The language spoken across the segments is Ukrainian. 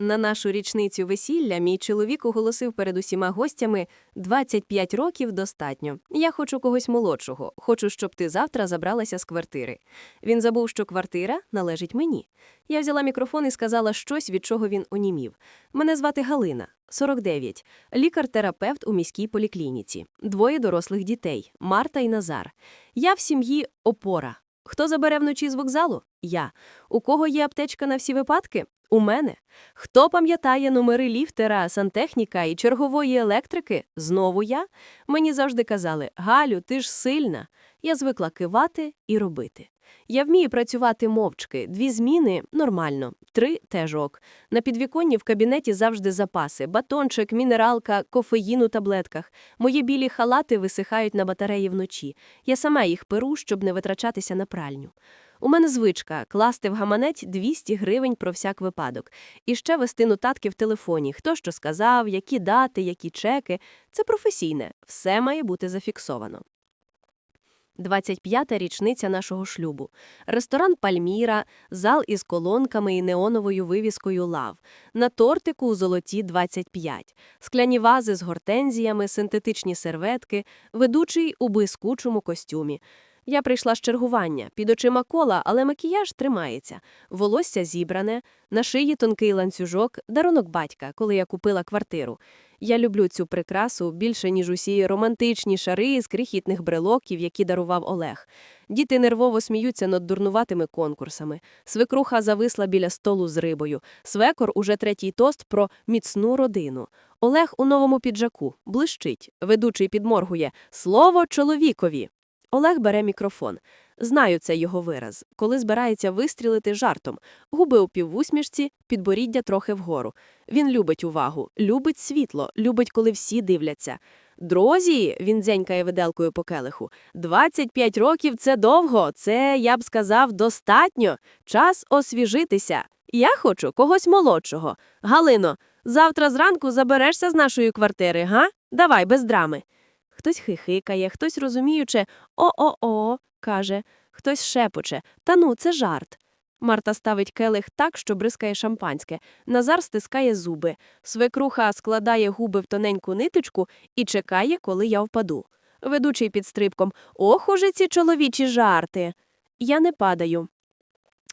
На нашу річницю весілля мій чоловік оголосив перед усіма гостями 25 років достатньо. Я хочу когось молодшого. Хочу, щоб ти завтра забралася з квартири. Він забув, що квартира належить мені. Я взяла мікрофон і сказала щось, від чого він онімів. Мене звати Галина, 49, лікар-терапевт у міській поліклініці, двоє дорослих дітей Марта і Назар. Я в сім'ї опора. Хто забере вночі з вокзалу? Я. У кого є аптечка на всі випадки? У мене. Хто пам'ятає номери ліфтера, сантехніка і чергової електрики? Знову я. Мені завжди казали: Галю, ти ж сильна. Я звикла кивати і робити. Я вмію працювати мовчки, дві зміни нормально, три теж ок. На підвіконні в кабінеті завжди запаси: батончик, мінералка, кофеїн у таблетках. Мої білі халати висихають на батареї вночі. Я сама їх перу, щоб не витрачатися на пральню. У мене звичка класти в гаманець 200 гривень про всяк випадок. І ще вести нотатки в телефоні, хто що сказав, які дати, які чеки. Це професійне, все має бути зафіксовано. 25-та річниця нашого шлюбу. Ресторан Пальміра, зал із колонками і неоновою вивіскою лав. На тортику у золоті 25. Скляні вази з гортензіями, синтетичні серветки, ведучий у блискучому костюмі. Я прийшла з чергування, під очима кола, але макіяж тримається. Волосся зібране, на шиї тонкий ланцюжок, дарунок батька, коли я купила квартиру. Я люблю цю прикрасу більше, ніж усі романтичні шари з крихітних брелоків, які дарував Олег. Діти нервово сміються над дурнуватими конкурсами. Свекруха зависла біля столу з рибою. Свекор уже третій тост про міцну родину. Олег у новому піджаку блищить. Ведучий підморгує Слово чоловікові. Олег бере мікрофон. Знаю це його вираз, коли збирається вистрілити жартом. Губи у піввусмішці, підборіддя трохи вгору. Він любить увагу, любить світло, любить, коли всі дивляться. Друзі, він дзенькає виделкою по келиху. 25 років це довго, це, я б сказав, достатньо. Час освіжитися. Я хочу когось молодшого. Галино, завтра зранку заберешся з нашої квартири, га? Давай, без драми. Хтось хихикає, хтось розуміюче о-о-о, каже, хтось шепоче. Та ну, це жарт. Марта ставить келих так, що бризкає шампанське. Назар стискає зуби. Свекруха складає губи в тоненьку ниточку і чекає, коли я впаду. Ведучий під стрибком Ох, уже ці чоловічі жарти. Я не падаю.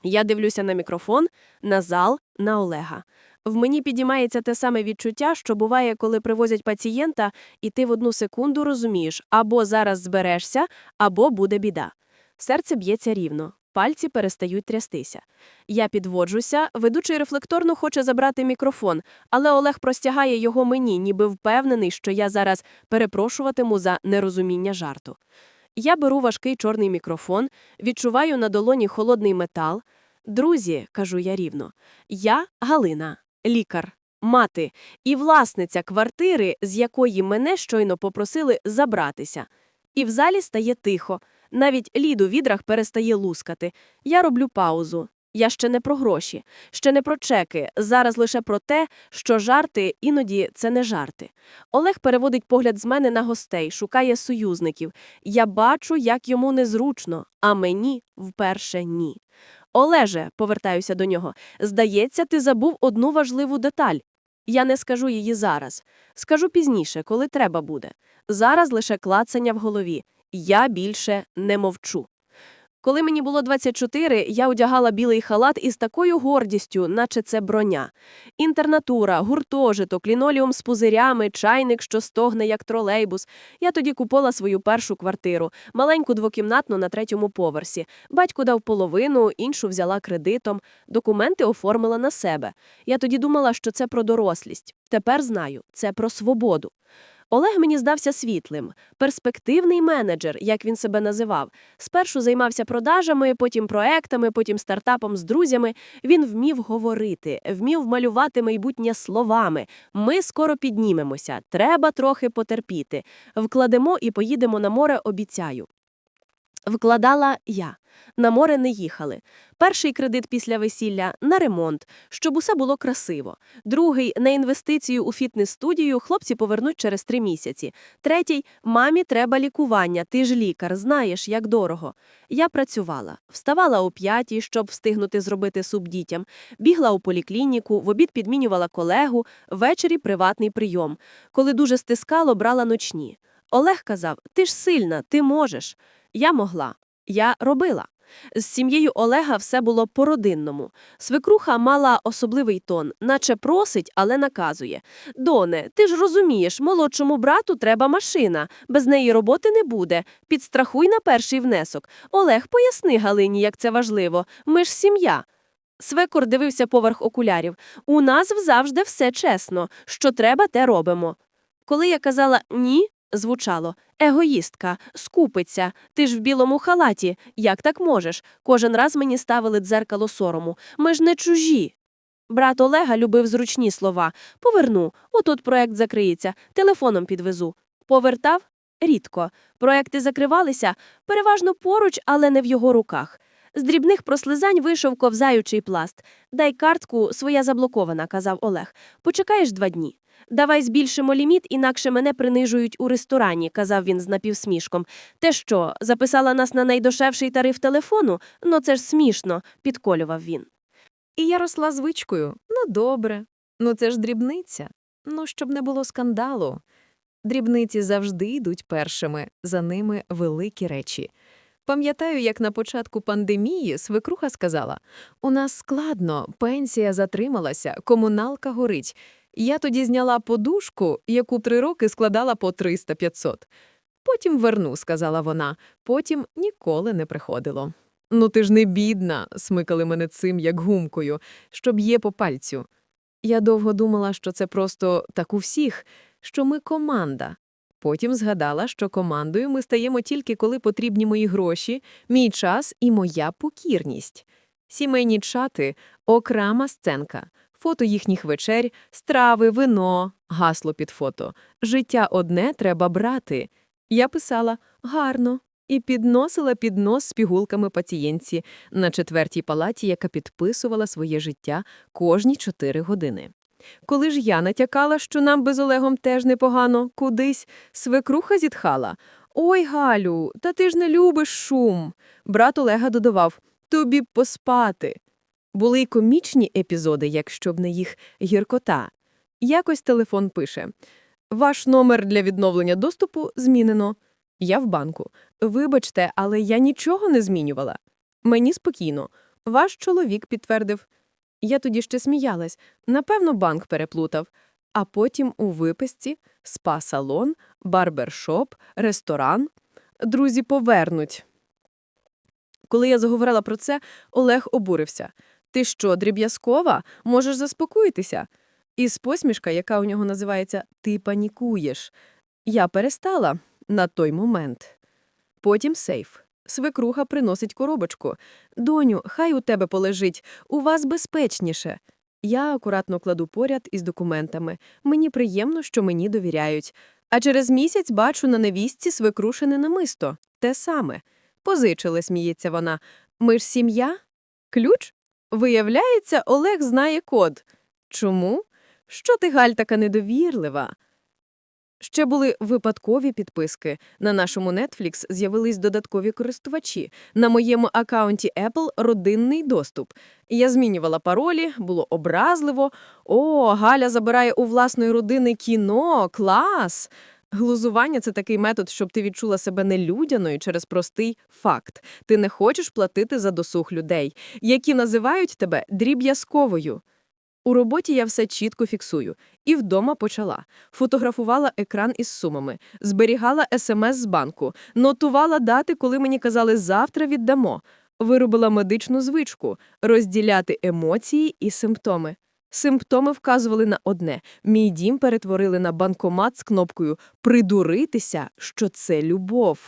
Я дивлюся на мікрофон, на зал, на Олега. В мені підіймається те саме відчуття, що буває, коли привозять пацієнта, і ти в одну секунду розумієш, або зараз зберешся, або буде біда. Серце б'ється рівно, пальці перестають трястися. Я підводжуся, ведучий рефлекторно хоче забрати мікрофон, але Олег простягає його мені, ніби впевнений, що я зараз перепрошуватиму за нерозуміння жарту. Я беру важкий чорний мікрофон, відчуваю на долоні холодний метал. Друзі, кажу я рівно, я Галина, лікар, мати і власниця квартири, з якої мене щойно попросили забратися. І в залі стає тихо. Навіть лід у відрах перестає лускати. Я роблю паузу. Я ще не про гроші, ще не про чеки, зараз лише про те, що жарти іноді це не жарти. Олег переводить погляд з мене на гостей, шукає союзників. Я бачу, як йому незручно, а мені вперше ні. Олеже, повертаюся до нього, здається, ти забув одну важливу деталь. Я не скажу її зараз. Скажу пізніше, коли треба буде. Зараз лише клацання в голові. Я більше не мовчу. Коли мені було 24, я одягала білий халат із такою гордістю, наче це броня. Інтернатура, гуртожиток, ліноліум з пузирями, чайник, що стогне, як тролейбус. Я тоді купила свою першу квартиру, маленьку двокімнатну на третьому поверсі. Батько дав половину, іншу взяла кредитом. Документи оформила на себе. Я тоді думала, що це про дорослість. Тепер знаю, це про свободу. Олег мені здався світлим, перспективний менеджер, як він себе називав. Спершу займався продажами, потім проектами, потім стартапом з друзями. Він вмів говорити, вмів малювати майбутнє словами. Ми скоро піднімемося, треба трохи потерпіти. Вкладемо і поїдемо на море, обіцяю. Вкладала я. На море не їхали. Перший кредит після весілля на ремонт, щоб усе було красиво. Другий на інвестицію у фітнес-студію хлопці повернуть через три місяці. Третій мамі треба лікування. Ти ж лікар, знаєш, як дорого. Я працювала, вставала о п'ятій, щоб встигнути зробити суп дітям, бігла у поліклініку, в обід підмінювала колегу, ввечері приватний прийом. Коли дуже стискало, брала ночні. Олег казав: Ти ж сильна, ти можеш. Я могла. Я робила. З сім'єю Олега все було по-родинному. Свекруха мала особливий тон, наче просить, але наказує. Доне, ти ж розумієш, молодшому брату треба машина. Без неї роботи не буде. Підстрахуй на перший внесок. Олег, поясни Галині, як це важливо. Ми ж сім'я. Свекор дивився поверх окулярів. У нас завжди все чесно. Що треба, те робимо. Коли я казала ні, звучало егоїстка, скупиться, ти ж в білому халаті, як так можеш? Кожен раз мені ставили дзеркало сорому. Ми ж не чужі. Брат Олега любив зручні слова. Поверну, отут проект закриється, телефоном підвезу. Повертав? Рідко. Проекти закривалися, переважно поруч, але не в його руках. З дрібних прослизань вийшов ковзаючий пласт. Дай картку, своя заблокована, казав Олег. Почекаєш два дні. Давай збільшимо ліміт, інакше мене принижують у ресторані, казав він з напівсмішком. Те що, записала нас на найдешевший тариф телефону? Ну це ж смішно, підколював він. І я росла звичкою. Ну, добре. Ну, це ж дрібниця. Ну, щоб не було скандалу. Дрібниці завжди йдуть першими, за ними великі речі. Пам'ятаю, як на початку пандемії свекруха сказала: у нас складно, пенсія затрималася, комуналка горить. Я тоді зняла подушку, яку три роки складала по 300-500. Потім верну, сказала вона, потім ніколи не приходило. Ну ти ж не бідна, смикали мене цим як гумкою, що б'є по пальцю. Я довго думала, що це просто так у всіх, що ми команда. Потім згадала, що командою ми стаємо тільки коли потрібні мої гроші, мій час і моя покірність. Сімейні чати окрема сценка, фото їхніх вечерь, страви, вино, гасло під фото. Життя одне треба брати. Я писала гарно і підносила піднос з пігулками пацієнтці на четвертій палаті, яка підписувала своє життя кожні чотири години. Коли ж я натякала, що нам без Олегом теж непогано, кудись, свекруха зітхала. Ой, Галю, та ти ж не любиш шум. Брат Олега додавав тобі б поспати. Були й комічні епізоди, якщо б не їх гіркота. Якось телефон пише Ваш номер для відновлення доступу змінено. Я в банку. Вибачте, але я нічого не змінювала. Мені спокійно. Ваш чоловік підтвердив. Я тоді ще сміялась. Напевно, банк переплутав. А потім у виписці спа-салон, барбершоп, ресторан. Друзі повернуть. Коли я заговорила про це, Олег обурився. Ти що, дріб'язкова? Можеш заспокоїтися? Із посмішка, яка у нього називається «ти панікуєш». Я перестала на той момент. Потім сейф. Свекруха приносить коробочку. Доню, хай у тебе полежить, у вас безпечніше. Я акуратно кладу поряд із документами. Мені приємно, що мені довіряють. А через місяць бачу на невістці свекрушене намисто. Те саме. Позичили, сміється вона. Ми ж сім'я? Ключ? Виявляється, Олег знає код. Чому? Що ти, Галь, така недовірлива? Ще були випадкові підписки. На нашому Netflix з'явились додаткові користувачі. На моєму акаунті Apple – родинний доступ. Я змінювала паролі, було образливо. О, Галя забирає у власної родини кіно, клас! Глузування – це такий метод, щоб ти відчула себе нелюдяною через простий факт. Ти не хочеш платити за досуг людей, які називають тебе дріб'язковою. У роботі я все чітко фіксую. І вдома почала. Фотографувала екран із сумами, зберігала смс з банку, нотувала дати, коли мені казали «завтра віддамо». Виробила медичну звичку – розділяти емоції і симптоми. Симптоми вказували на одне – мій дім перетворили на банкомат з кнопкою «придуритися, що це любов».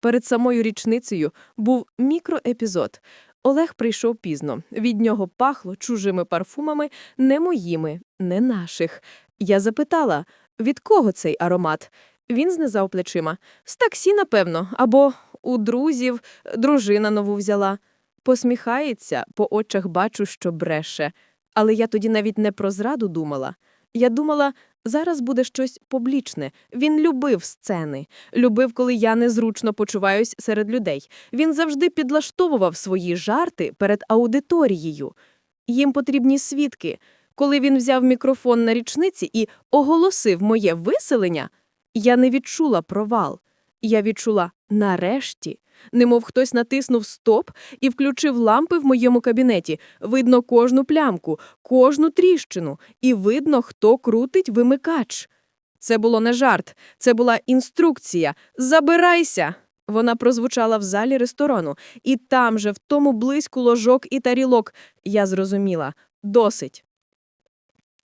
Перед самою річницею був мікроепізод. Олег прийшов пізно. Від нього пахло чужими парфумами, не моїми, не наших. Я запитала, від кого цей аромат? Він знизав плечима. З таксі, напевно, або у друзів, дружина нову взяла. Посміхається, по очах бачу, що бреше. Але я тоді навіть не про зраду думала. Я думала, зараз буде щось публічне. Він любив сцени, любив, коли я незручно почуваюсь серед людей. Він завжди підлаштовував свої жарти перед аудиторією. Їм потрібні свідки. Коли він взяв мікрофон на річниці і оголосив моє виселення, я не відчула провал. Я відчула нарешті, немов хтось натиснув стоп і включив лампи в моєму кабінеті. Видно кожну плямку, кожну тріщину, і видно, хто крутить вимикач. Це було не жарт, це була інструкція. Забирайся! Вона прозвучала в залі ресторану, і там же, в тому близьку ложок і тарілок, я зрозуміла досить.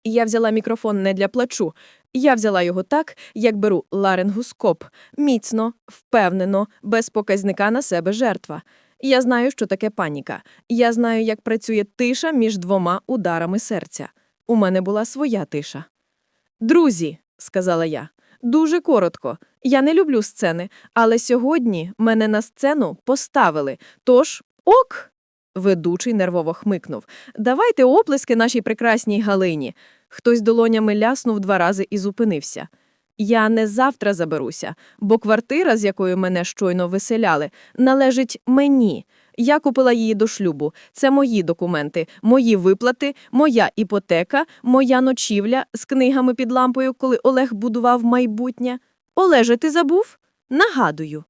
Я взяла мікрофон не для плачу. Я взяла його так, як беру ларингоскоп. Міцно, впевнено, без показника на себе жертва. Я знаю, що таке паніка. Я знаю, як працює тиша між двома ударами серця. У мене була своя тиша. Друзі, сказала я, дуже коротко. Я не люблю сцени, але сьогодні мене на сцену поставили. Тож, ок. Ведучий нервово хмикнув. Давайте оплески нашій прекрасній Галині. Хтось долонями ляснув два рази і зупинився. Я не завтра заберуся, бо квартира, з якою мене щойно виселяли, належить мені. Я купила її до шлюбу. Це мої документи, мої виплати, моя іпотека, моя ночівля з книгами під лампою, коли Олег будував майбутнє. Олеже, ти забув? Нагадую.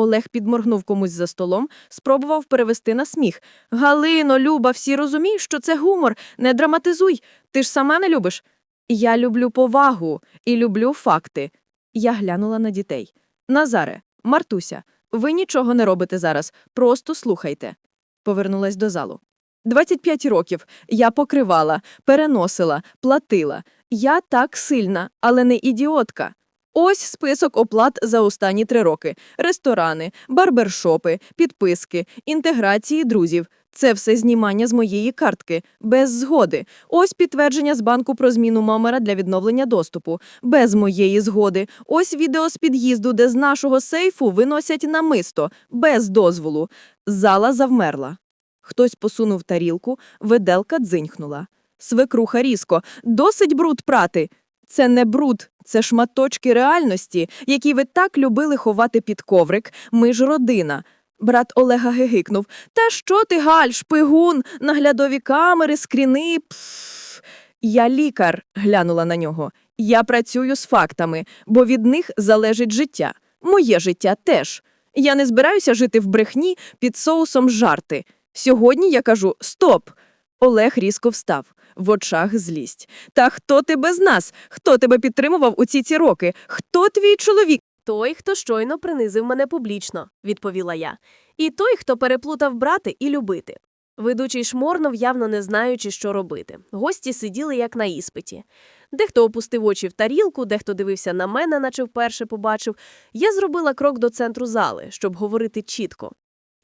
Олег підморгнув комусь за столом, спробував перевести на сміх. Галино, Люба, всі розуміють, що це гумор. Не драматизуй. Ти ж сама не любиш. Я люблю повагу і люблю факти. Я глянула на дітей. Назаре, Мартуся, ви нічого не робите зараз, просто слухайте. Повернулась до залу. 25 років я покривала, переносила, платила. Я так сильна, але не ідіотка. Ось список оплат за останні три роки: ресторани, барбершопи, підписки, інтеграції друзів. Це все знімання з моєї картки, без згоди. Ось підтвердження з банку про зміну номера для відновлення доступу, без моєї згоди. Ось відео з під'їзду, де з нашого сейфу виносять намисто, без дозволу. Зала завмерла. Хтось посунув тарілку, веделка дзинькнула. Свекруха різко. Досить бруд прати. Це не бруд, це шматочки реальності, які ви так любили ховати під коврик. Ми ж родина. Брат Олега гигикнув. Та що ти, Галь, шпигун, наглядові камери, скріни. Пф. Я лікар, глянула на нього. Я працюю з фактами, бо від них залежить життя. Моє життя теж. Я не збираюся жити в брехні під соусом жарти. Сьогодні я кажу стоп. Олег різко встав, в очах злість. Та хто ти без нас? Хто тебе підтримував у ці ці роки? Хто твій чоловік? Той, хто щойно принизив мене публічно, відповіла я. І той, хто переплутав брати і любити. Ведучий шморнув, явно не знаючи, що робити. Гості сиділи як на іспиті. Дехто опустив очі в тарілку, дехто дивився на мене, наче вперше побачив. Я зробила крок до центру зали, щоб говорити чітко.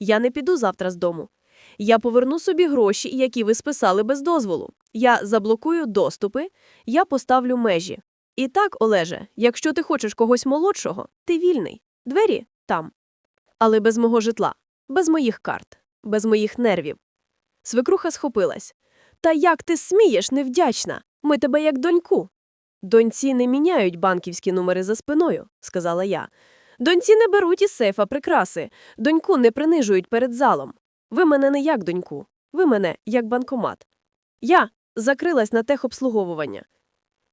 Я не піду завтра з дому. Я поверну собі гроші, які ви списали без дозволу. Я заблокую доступи, я поставлю межі. І так, Олеже, якщо ти хочеш когось молодшого, ти вільний. Двері там. Але без мого житла, без моїх карт, без моїх нервів. Свекруха схопилась. Та як ти смієш, невдячна? Ми тебе як доньку. Доньці не міняють банківські номери за спиною, сказала я. Доньці не беруть із сейфа прикраси, доньку не принижують перед залом. Ви мене не як доньку, ви мене як банкомат. Я закрилась на техобслуговування.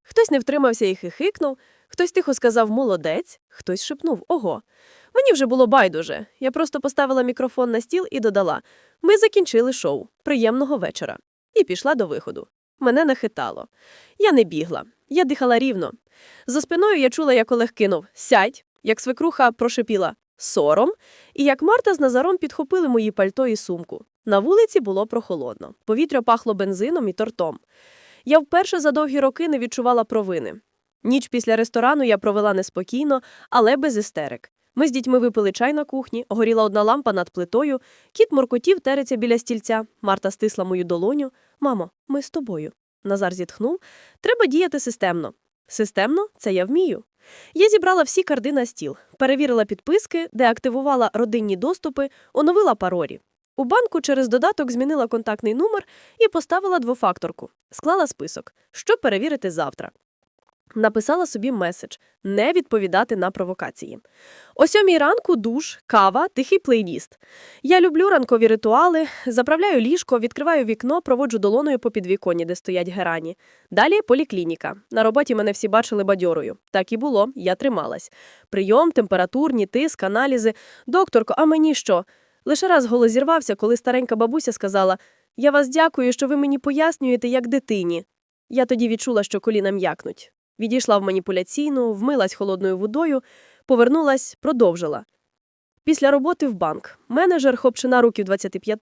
Хтось не втримався і хихикнув, хтось тихо сказав молодець, хтось шепнув ого. Мені вже було байдуже. Я просто поставила мікрофон на стіл і додала Ми закінчили шоу. Приємного вечора. І пішла до виходу. Мене не хитало. Я не бігла, я дихала рівно. За спиною я чула, як Олег кинув Сядь, як свекруха прошепіла Сором, і як Марта з Назаром підхопили мої пальто і сумку. На вулиці було прохолодно. Повітря пахло бензином і тортом. Я вперше за довгі роки не відчувала провини. Ніч після ресторану я провела неспокійно, але без істерик. Ми з дітьми випили чай на кухні, горіла одна лампа над плитою, кіт моркотів тереться біля стільця, Марта стисла мою долоню. Мамо, ми з тобою. Назар зітхнув. Треба діяти системно. Системно це я вмію. Я зібрала всі карди на стіл, перевірила підписки, деактивувала родинні доступи, оновила паролі. У банку через додаток змінила контактний номер і поставила двофакторку. Склала список, що перевірити завтра. Написала собі меседж не відповідати на провокації. О сьомій ранку душ, кава, тихий плейліст. Я люблю ранкові ритуали, заправляю ліжко, відкриваю вікно, проводжу долоною по підвіконні, де стоять герані. Далі поліклініка. На роботі мене всі бачили бадьорою. Так і було, я трималась. Прийом, температурні, тиск, аналізи. Докторко, а мені що? Лише раз голос зірвався, коли старенька бабуся сказала: Я вас дякую, що ви мені пояснюєте, як дитині. Я тоді відчула, що коліна м'якнуть. Відійшла в маніпуляційну, вмилась холодною водою, повернулась, продовжила. Після роботи в банк менеджер хлопчина років 25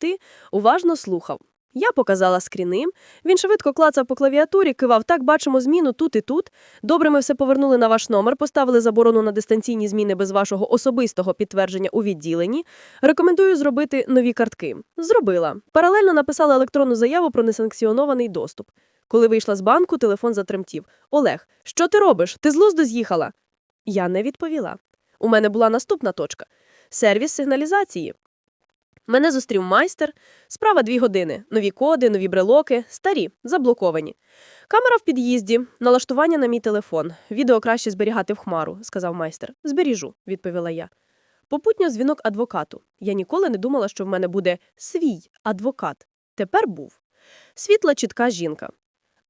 уважно слухав. Я показала скріни, він швидко клацав по клавіатурі, кивав так, бачимо зміну тут і тут. Добре, ми все повернули на ваш номер, поставили заборону на дистанційні зміни без вашого особистого підтвердження у відділенні. Рекомендую зробити нові картки. Зробила. Паралельно написала електронну заяву про несанкціонований доступ. Коли вийшла з банку, телефон затремтів. Олег, що ти робиш? Ти з лузду з'їхала? Я не відповіла. У мене була наступна точка сервіс сигналізації. Мене зустрів майстер. Справа дві години. Нові коди, нові брелоки, старі, заблоковані. Камера в під'їзді, налаштування на мій телефон. Відео краще зберігати в хмару, сказав майстер. Зберіжу, відповіла я. Попутньо дзвінок адвокату. Я ніколи не думала, що в мене буде свій адвокат. Тепер був. Світла чітка жінка.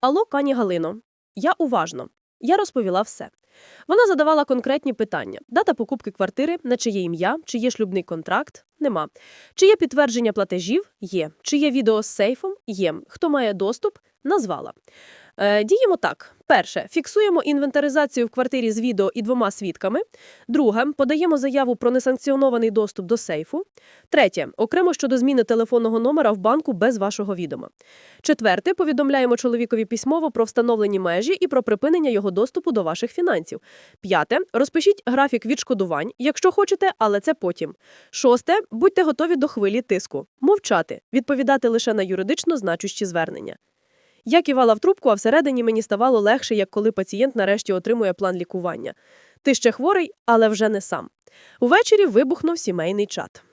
Алло, пані Галино. Я уважно. Я розповіла все. Вона задавала конкретні питання: дата покупки квартири, на чиє ім'я, чи є шлюбний контракт? Нема. Чи є підтвердження платежів? Є. Чи є відео з сейфом? Є. Хто має доступ? Назвала. Е, діємо так: перше, фіксуємо інвентаризацію в квартирі з відео і двома свідками. Друге, подаємо заяву про несанкціонований доступ до сейфу. Третє, окремо щодо зміни телефонного номера в банку без вашого відома. Четверте, повідомляємо чоловікові письмово про встановлені межі і про припинення його доступу до ваших фінансів. П'яте, розпишіть графік відшкодувань, якщо хочете, але це потім. Шосте, будьте готові до хвилі тиску. Мовчати, відповідати лише на юридично значущі звернення. Я кивала в трубку, а всередині мені ставало легше, як коли пацієнт нарешті отримує план лікування. Ти ще хворий, але вже не сам. Увечері вибухнув сімейний чат.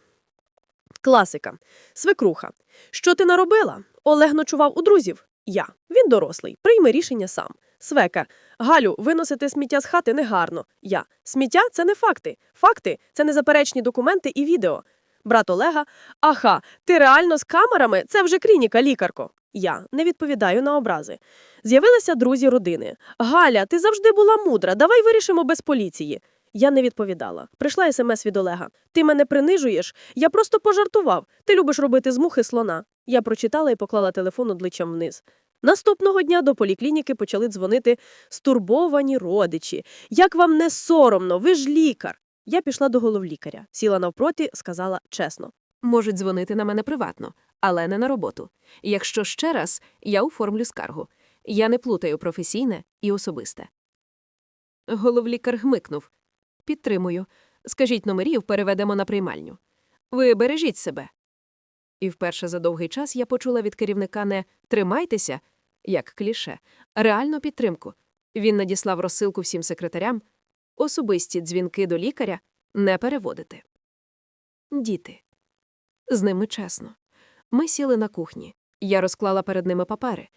Класика. Свекруха. Що ти наробила? Олег ночував у друзів. Я. Він дорослий. Прийме рішення сам. Свека. Галю, виносити сміття з хати негарно. Я. Сміття це не факти. Факти це незаперечні документи і відео. Брат Олега. Аха, ти реально з камерами? Це вже клініка, лікарко. Я не відповідаю на образи. З'явилися друзі родини. Галя, ти завжди була мудра. Давай вирішимо без поліції. Я не відповідала. Прийшла смс від Олега. Ти мене принижуєш? Я просто пожартував. Ти любиш робити з мухи слона. Я прочитала і поклала телефон обличчям вниз. Наступного дня до поліклініки почали дзвонити стурбовані родичі. Як вам не соромно? Ви ж лікар. Я пішла до головлікаря, сіла навпроти, сказала чесно. Можуть дзвонити на мене приватно, але не на роботу. Якщо ще раз, я оформлю скаргу. Я не плутаю професійне і особисте. Головлікар гмикнув. Підтримую. Скажіть номерів, переведемо на приймальню. Ви бережіть себе. І вперше за довгий час я почула від керівника не тримайтеся, як кліше, реальну підтримку. Він надіслав розсилку всім секретарям, особисті дзвінки до лікаря не переводити. Діти. З ними чесно. Ми сіли на кухні. Я розклала перед ними папери.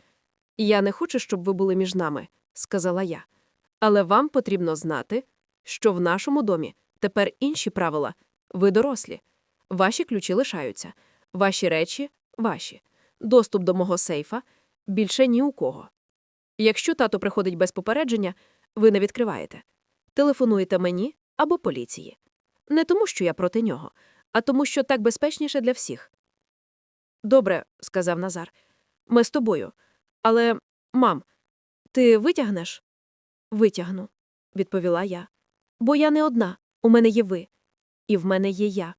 Я не хочу, щоб ви були між нами, сказала я. Але вам потрібно знати, що в нашому домі тепер інші правила. Ви дорослі. Ваші ключі лишаються. Ваші речі ваші. Доступ до мого сейфа більше ні у кого. Якщо тато приходить без попередження, ви не відкриваєте. Телефонуєте мені або поліції. Не тому, що я проти нього, а тому, що так безпечніше для всіх. Добре, сказав Назар. Ми з тобою. Але, мам, ти витягнеш? Витягну, відповіла я. Бо я не одна, у мене є ви, і в мене є я.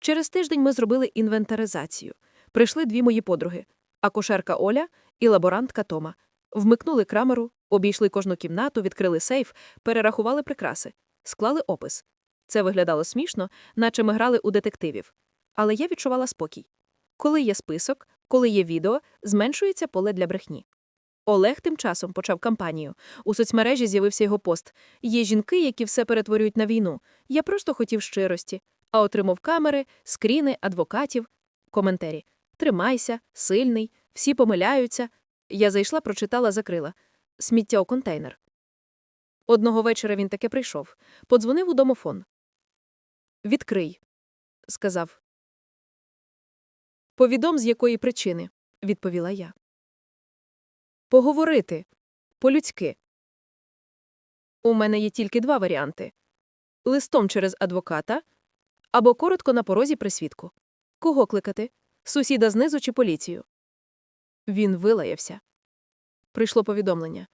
Через тиждень ми зробили інвентаризацію. Прийшли дві мої подруги акушерка Оля і лаборантка Тома. Вмикнули камеру, обійшли кожну кімнату, відкрили сейф, перерахували прикраси, склали опис. Це виглядало смішно, наче ми грали у детективів. Але я відчувала спокій. Коли є список, коли є відео, зменшується поле для брехні. Олег тим часом почав кампанію. У соцмережі з'явився його пост. Є жінки, які все перетворюють на війну. Я просто хотів щирості. А отримав камери, скріни, адвокатів, коментарі. Тримайся, сильний, всі помиляються. Я зайшла, прочитала, закрила. Сміття у контейнер. Одного вечора він таки прийшов. Подзвонив у домофон. Відкрий, сказав. Повідом, з якої причини, відповіла я. Поговорити. По-людськи. У мене є тільки два варіанти листом через адвоката або коротко на порозі при свідку. Кого кликати? Сусіда знизу чи поліцію? Він вилаявся. Прийшло повідомлення.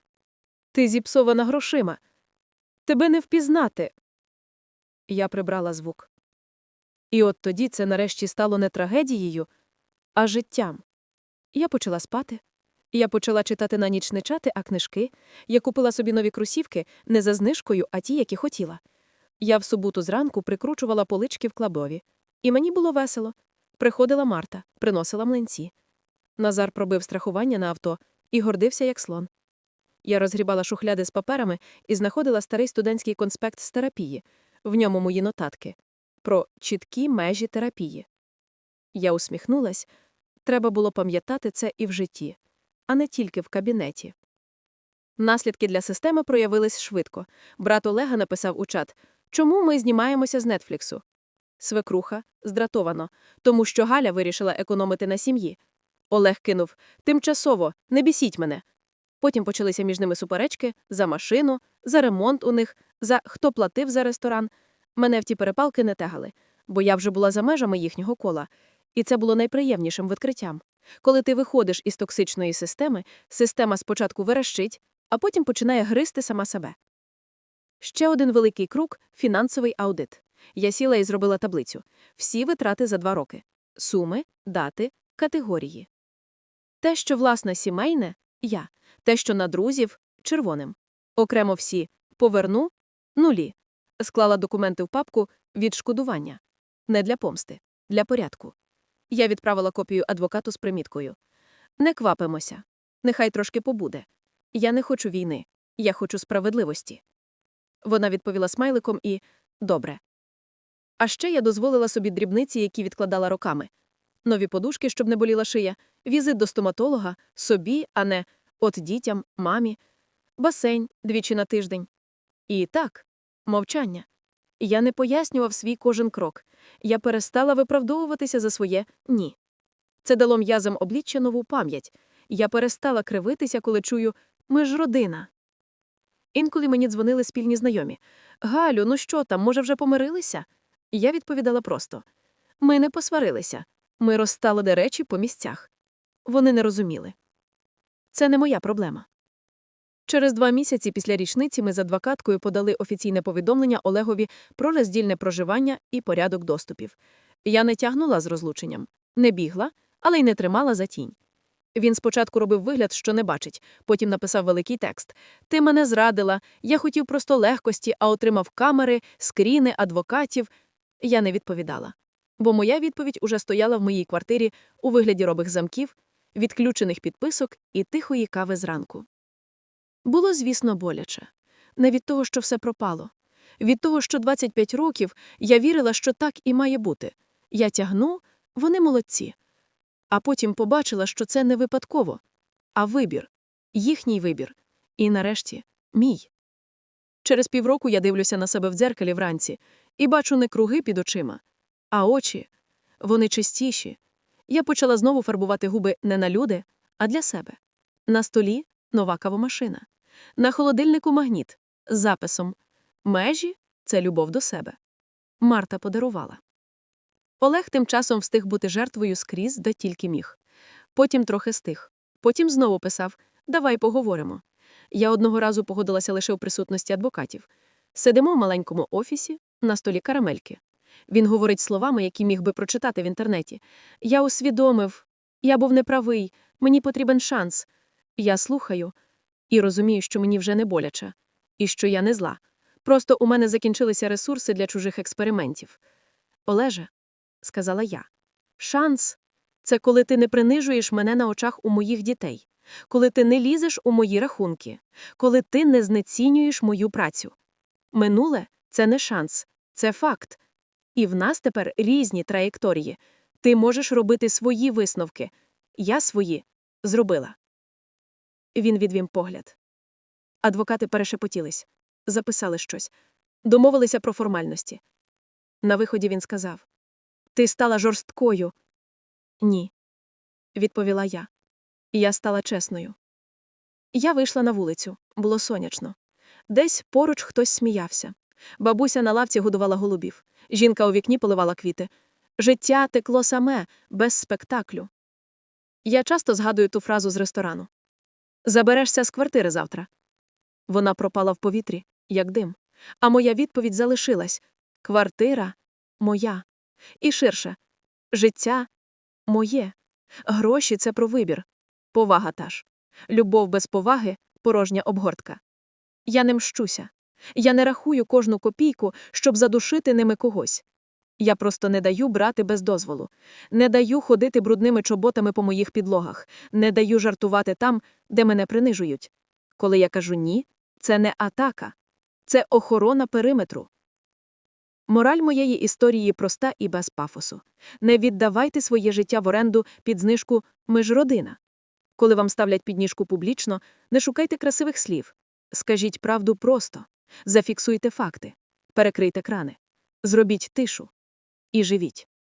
Ти зіпсована грошима. Тебе не впізнати. Я прибрала звук. І от тоді це нарешті стало не трагедією, а життям. Я почала спати. Я почала читати на ніч не чати, а книжки. Я купила собі нові кросівки не за знижкою, а ті, які хотіла. Я в суботу зранку прикручувала полички в кладові. І мені було весело. Приходила Марта, приносила млинці. Назар пробив страхування на авто і гордився, як слон. Я розгрібала шухляди з паперами і знаходила старий студентський конспект з терапії. В ньому мої нотатки про чіткі межі терапії. Я усміхнулась. Треба було пам'ятати це і в житті, а не тільки в кабінеті. Наслідки для системи проявились швидко. Брат Олега написав у чат Чому ми знімаємося з Нетфліксу? Свекруха здратовано, тому що Галя вирішила економити на сім'ї. Олег кинув Тимчасово, не бісіть мене. Потім почалися між ними суперечки за машину, за ремонт у них, за хто платив за ресторан. Мене в ті перепалки не тягали, бо я вже була за межами їхнього кола. І це було найприємнішим відкриттям. Коли ти виходиш із токсичної системи, система спочатку верещить, а потім починає гризти сама себе. Ще один великий крок – фінансовий аудит. Я сіла і зробила таблицю. Всі витрати за два роки. Суми, дати, категорії. Те, що власне сімейне – я. Те, що на друзів – червоним. Окремо всі – поверну – нулі. Склала документи в папку «Відшкодування». Не для помсти, для порядку. Я відправила копію адвокату з приміткою. Не квапимося. Нехай трошки побуде. Я не хочу війни. Я хочу справедливості. Вона відповіла смайликом і добре. А ще я дозволила собі дрібниці, які відкладала роками. Нові подушки, щоб не боліла шия, візит до стоматолога, собі, а не от дітям, мамі, басейн двічі на тиждень. І так, мовчання. Я не пояснював свій кожен крок. Я перестала виправдовуватися за своє ні. Це дало м'язам обличчя нову пам'ять. Я перестала кривитися, коли чую ми ж родина. Інколи мені дзвонили спільні знайомі. Галю, ну що там, може, вже помирилися? Я відповідала просто: ми не посварилися. Ми розставили речі по місцях. Вони не розуміли. Це не моя проблема. Через два місяці після річниці ми з адвокаткою подали офіційне повідомлення Олегові про роздільне проживання і порядок доступів. Я не тягнула з розлученням, не бігла, але й не тримала за тінь. Він спочатку робив вигляд, що не бачить, потім написав великий текст Ти мене зрадила, я хотів просто легкості, а отримав камери, скріни, адвокатів. Я не відповідала. Бо моя відповідь уже стояла в моїй квартирі у вигляді робих замків, відключених підписок і тихої кави зранку. Було, звісно, боляче. Не від того, що все пропало. Від того, що 25 років я вірила, що так і має бути. Я тягну, вони молодці. А потім побачила, що це не випадково, а вибір, їхній вибір. І нарешті мій. Через півроку я дивлюся на себе в дзеркалі вранці і бачу не круги під очима, а очі. Вони чистіші. Я почала знову фарбувати губи не на люди, а для себе. На столі нова кавомашина. На холодильнику магніт з записом Межі це любов до себе. Марта подарувала. Олег тим часом встиг бути жертвою скрізь, де тільки міг. Потім трохи стих. Потім знову писав Давай поговоримо. Я одного разу погодилася лише у присутності адвокатів. Сидимо в маленькому офісі, на столі карамельки. Він говорить словами, які міг би прочитати в інтернеті. Я усвідомив, я був неправий, мені потрібен шанс. Я слухаю і розумію, що мені вже не боляче, і що я не зла. Просто у мене закінчилися ресурси для чужих експериментів. Олеже, сказала я, шанс це коли ти не принижуєш мене на очах у моїх дітей. коли ти не лізеш у мої рахунки, коли ти не знецінюєш мою працю. Минуле це не шанс, це факт. І в нас тепер різні траєкторії. Ти можеш робити свої висновки. Я свої зробила. Він відвів погляд. Адвокати перешепотілись, записали щось, домовилися про формальності. На виході він сказав: Ти стала жорсткою. Ні, відповіла я. Я стала чесною. Я вийшла на вулицю, було сонячно. Десь поруч хтось сміявся. Бабуся на лавці годувала голубів. Жінка у вікні поливала квіти. Життя текло саме, без спектаклю. Я часто згадую ту фразу з ресторану. Заберешся з квартири завтра. Вона пропала в повітрі, як дим. А моя відповідь залишилась квартира моя. І ширше життя моє. Гроші це про вибір. Повага та ж. Любов без поваги порожня обгортка. Я не мщуся. Я не рахую кожну копійку, щоб задушити ними когось. Я просто не даю брати без дозволу, не даю ходити брудними чоботами по моїх підлогах, не даю жартувати там, де мене принижують. Коли я кажу ні, це не атака, це охорона периметру. Мораль моєї історії проста і без пафосу. Не віддавайте своє життя в оренду під знижку «ми ж родина». Коли вам ставлять підніжку публічно, не шукайте красивих слів. Скажіть правду просто. Зафіксуйте факти. Перекрийте крани. Зробіть тишу. І живіть.